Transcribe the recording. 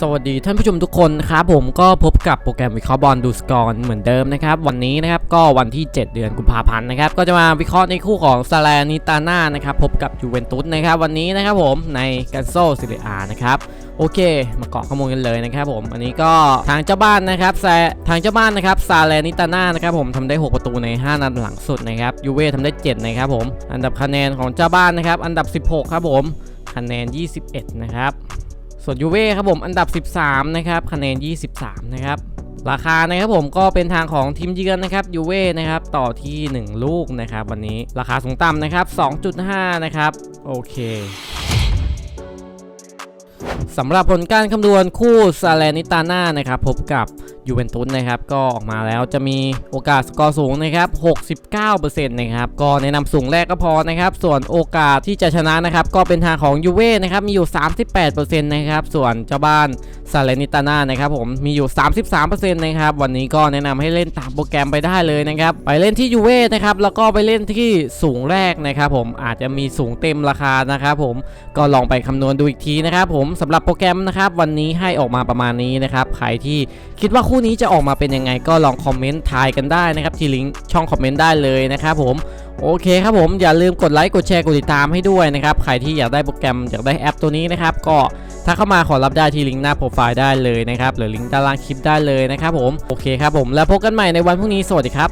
สวัสดีท่านผู้ชมทุกคนครับผมก็พบกับโปรแกรมวิเคราะห์บอลดูสกอร์เหมือนเดิมนะครับ วันนี้นะครับก็วันที่ 7 เดือนกุมภาพันธ์นะครับก็จะมาวิเคราะห์ในคู่ของซาลนิตาน่านะครับพบกับยูเวนตุสนะครับวันนี้นะครับผมในกันโซซิเลียนะครับโอเค มาเกาะข้อมูลกันเลยนะครับผม อันนี้ก็ทางเจ้าบ้านนะครับแซทางเจ้าบ้านนะครับซาลนิตาน่านะครับผมทำได้ 6 ประตูใน 5 นัดหลังสุดนะครับยูเว่ทำได้ 7 นะครับผม อันดับคะแนนของเจ้าบ้านนะครับอันดับ 16 ครับผมคะแนน 21 นะครับ ส่วนยูเว่ครับผมอันดับ 13 นะครับคะแนน 23 นะครับ ราคานะครับผมก็เป็นทางของทีมเยือนนะครับยูเว่นะครับต่อที่ 1 ลูกนะครับวันนี้ราคาสูงต่ำนะครับ 2.5 นะครับ โอเค สำหรับผลการคำนวณคู่ซาเลนิตาน่านะครับพบกับยูเวนตุสนะครับก็ออกมาแล้วจะมีโอกาสสกอร์สูงนะครับ 69%นะครับก็แนะนำสูงแรกก็พอนะครับส่วนโอกาสที่จะชนะนะครับก็เป็นทางของยูเว่นะครับมีอยู่ 38%นะครับส่วนเจ้าบ้านซาเลนิตาน่านะครับผมมีอยู่ 33%นะครับวันนี้ก็แนะนำให้เล่นตามโปรแกรมไปได้เลยนะครับไปเล่นที่ยูเว่นะครับแล้วก็ไปเล่นที่สูงแรกนะครับผมอาจจะมีสูงเต็มราคานะครับผมก็ลองไปคำนวณดูอีกทีนะครับผมสำหรับโปรแกรมนะครับวันนี้ให้ออกมาประมาณนี้นะครับใครที่คิดว่าคู่นี้จะออกมาเป็นยังไงก็ลองคอมเมนต์ทายกันได้นะครับที่ลิงก์ช่องคอมเมนต์ได้เลยนะครับผมโอเคครับผมอย่าลืมกดไลค์กดแชร์กดติดตามให้ด้วยนะครับใครที่อยากได้โปรแกรมอยากได้แอปตัวนี้นะครับก็ถ้าเข้ามาขอรับได้ที่ลิงก์หน้าโปรไฟล์ได้เลยนะครับหรือลิงก์ด้านล่างคลิปได้เลยนะครับผมโอเคครับผมแล้วพบกันใหม่ในวันพรุ่งนี้สวัสดีครับ